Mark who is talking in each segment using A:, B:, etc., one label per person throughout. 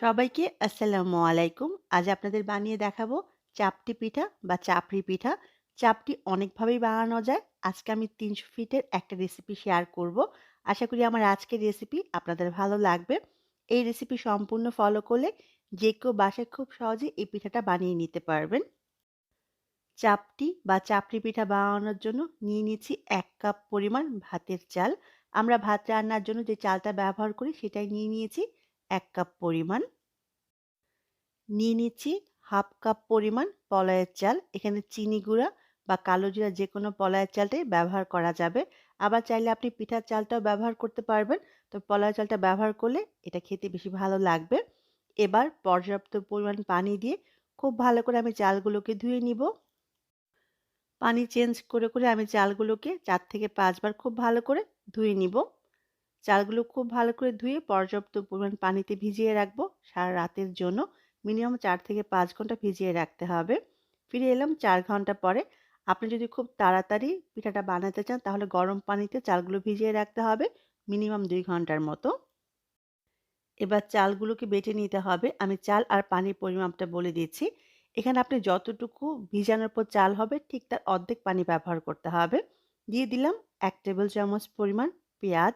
A: সবাইকে আসসালামু আলাইকুম। আজ আপনাদের বানিয়ে দেখাবো চাপটি পিঠা বা চাপড়ি পিঠা। চাপটি অনেকভাবেই বানানো যায়। আজকে আমি ৩০০ ফিটের একটা রেসিপি শেয়ার করব। আশা করি আমার আজকের রেসিপি আপনাদের ভালো লাগবে। এই রেসিপি সম্পূর্ণ ফলো করলে যে কেউ বাসায় খুব সহজে এই পিঠাটা বানিয়ে নিতে পারবেন। চাপটি বা চাপড়ি পিঠা বানানোর জন্য নিয়ে নিচ্ছি এক কাপ পরিমাণ ভাতের চাল। আমরা ভাত রান্নার জন্য যে চালটা ব্যবহার করি সেটাই নিয়ে নিয়েছি ১ কাপ পরিমাণ। নিয়ে নিচ্ছি হাফ কাপ পরিমাণ পলয়ের চাল। এখানে চিনি গুঁড়া বা কালো জিরা যে কোনো পলায়ের চালটাই ব্যবহার করা যাবে। আবার চাইলে আপনি পিঠার চালটাও ব্যবহার করতে পারবেন। তো পলায়ের চালটা ব্যবহার করলে এটা খেতে বেশি ভালো লাগবে। এবার পর্যাপ্ত পরিমাণ পানি দিয়ে খুব ভালো করে আমি চালগুলোকে ধুয়ে নিব। পানি চেঞ্জ করে, করে আমি চালগুলোকে চার থেকে পাঁচবার খুব ভালো করে ধুয়ে নিব। চালগুলো খুব ভালো করে ধুয়ে পর্যাপ্ত পরিমাণ পানিতে ভিজিয়ে রাখব সারা রাতের জন্য। মিনিমাম চার থেকে পাঁচ ঘণ্টা ভিজিয়ে রাখতে হবে। ফিরে এলাম চার ঘণ্টা পরে। আপনি যদি খুব তাড়াতাড়ি পিঠাটা বানাতে চান তাহলে গরম পানিতে চালগুলো ভিজিয়ে রাখতে হবে মিনিমাম দুই ঘণ্টার মতো। এবার চালগুলোকে বেটে নিতে হবে। আমি চাল আর পানির পরিমাপটা বলে দিচ্ছি। এখানে আপনি যতটুকু ভিজানোর পর চাল হবে ঠিক তার অর্ধেক পানি ব্যবহার করতে হবে। দিয়ে দিলাম এক টেবিল চামচ পরিমাণ পেঁয়াজ,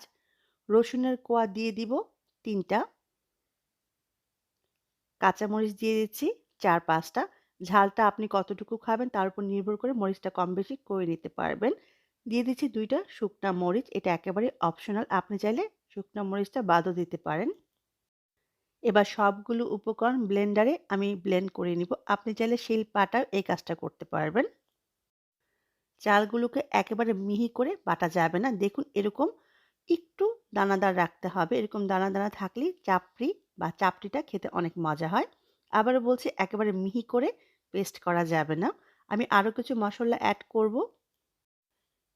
A: রসুনের কোয়া দিয়ে দিব ৩ টা। কাঁচামরিচ দিয়ে দিচ্ছি ৪-৫ টা। ঝালটা আপনি কতটুকু খাবেন তার উপর নির্ভর করে মরিচটা কম বেশি করে নিতে পারবেন। দিয়ে দিচ্ছি ২ টা শুকনা মরিচ। এটা একেবারে অপশনাল। আপনি চাইলে শুকনা মরিচটা বাদও দিতে পারেন। এবার সবগুলো উপকরণ ব্লেন্ডারে আমি ব্লেন্ড করে নিব। আপনি চাইলে শিল-পাটায় এই কাজটা করতে পারবেন। চালগুলোকে একেবারে মিহি করে বাটা যাবে না। দেখুন এরকম একটু দানাদার রাখতে হবে। এরকম দানা, দানা থাকলেই চাপড়ি বা চাপড়িটা খেতে অনেক মজা হয়। আবারও বলছি একেবারে মিহি করে পেস্ট করা যাবে না। আমি আরও কিছু মশলা অ্যাড করব।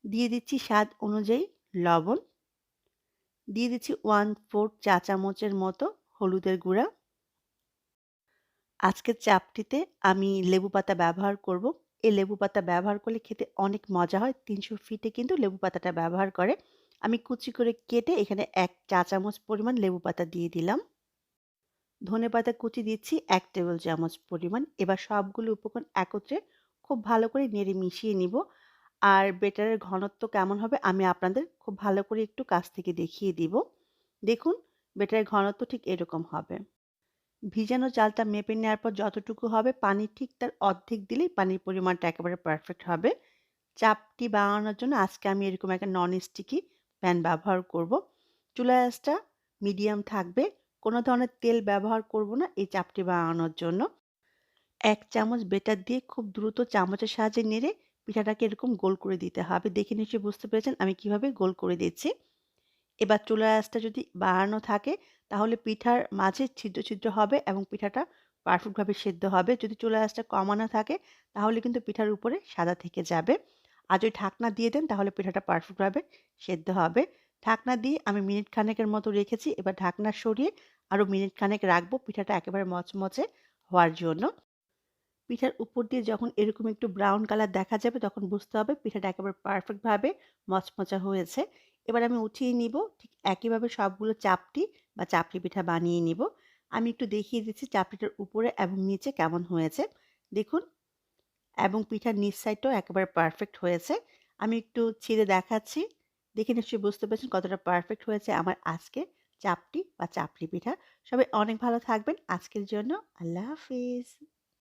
A: দিয়ে দিচ্ছি স্বাদ অনুযায়ী লবণ। দিয়ে দিচ্ছি 1/4 চা চামচের মতো হলুদের গুঁড়া। আজকের চাপটিতে আমি লেবু পাতা ব্যবহার করব। এই লেবু পাতা ব্যবহার করলে খেতে অনেক মজা হয়। ৩০০ ফিটে কিন্তু লেবু পাতাটা ব্যবহার করে। আমি কুচি করে কেটে এখানে এক চা চামচ পরিমাণ লেবু পাতা দিয়ে দিলাম। ধনেপাতা কুচি দিচ্ছি এক টেবিল চামচ পরিমাণ। এবার সবগুলো উপকরণ একত্রে খুব ভালো করে নেড়ে মিশিয়ে নিব। আর বেটারের ঘনত্ব কেমন হবে আমি আপনাদের খুব ভালো করে একটু কাছ থেকে দেখিয়ে দিব। দেখুন, বেটারের ঘনত্ব ঠিক এরকম হবে। ভিজানো চালটা মেপে নেওয়ার পর যতটুকু হবে পানি ঠিক তার অর্ধেক দিলেই পানির পরিমাণটা একেবারে পারফেক্ট হবে। চাপটি বানানোর জন্য আজকে আমি এরকম একটা নন স্টিকি প্যান ব্যবহার করব। চুলার আঁচটা মিডিয়াম থাকবে। কোনো ধরনের তেল ব্যবহার করব না এই চাপটি বানানোর জন্য। এক চামচ বেটার দিয়ে খুব দ্রুত চামচের সাহায্যে নেড়ে পিঠাটাকে এরকম গোল করে দিতে হবে। দেখে নিশ্চয়ই বুঝতে পেরেছেন আমি কীভাবে গোল করে দিচ্ছি। এবার চুলার আঁচটা যদি বাড়ানো থাকে তাহলে পিঠার মাঝে ছিদ্র, ছিদ্র হবে এবং পিঠাটা পারফেক্টভাবে সেদ্ধ হবে। যদি চুলার আঁচটা কমানো থাকে তাহলে কিন্তু পিঠার উপরে সাদা থেকে যাবে। আর যদি ঢাকনা দিয়ে দেন, তাহলে পিঠাটা পারফেক্টভাবে সেদ্ধ হবে। ঢাকনা দিয়ে আমি মিনিট খানেকের মতো রেখেছি। এবার ঢাকনা সরিয়ে আরও মিনিট খানেক রাখব পিঠাটা একেবারে মচমচে হওয়ার জন্য। পিঠার উপর দিয়ে যখন এরকম একটু ব্রাউন কালার দেখা যাবে, তখন বুঝতে হবে পিঠাটা একেবারে পারফেক্টভাবে মচমচা হয়েছে। এবার আমি উঠিয়ে নিব, ঠিক একইভাবে সবগুলো চাপটি বা চাপড়ি পিঠা বানিয়ে নিব। আমি একটু দেখিয়ে দিচ্ছি চাপড়িটার উপরে এবং নিচে কেমন হয়েছে। দেখুন এবং পিঠার নিচ সাইডটাও একেবারে পারফেক্ট হয়েছে। আমি একটু ছিঁড়ে দেখাচ্ছি। দেখে নিশ্চয়ই বুঝতে পেরেছেন কতটা পারফেক্ট হয়েছে আমার আজকে চাপটি বা চাপড়ি পিঠা। সবাই অনেক ভালো থাকবেন। আজকের জন্য আল্লাহ হাফিজ।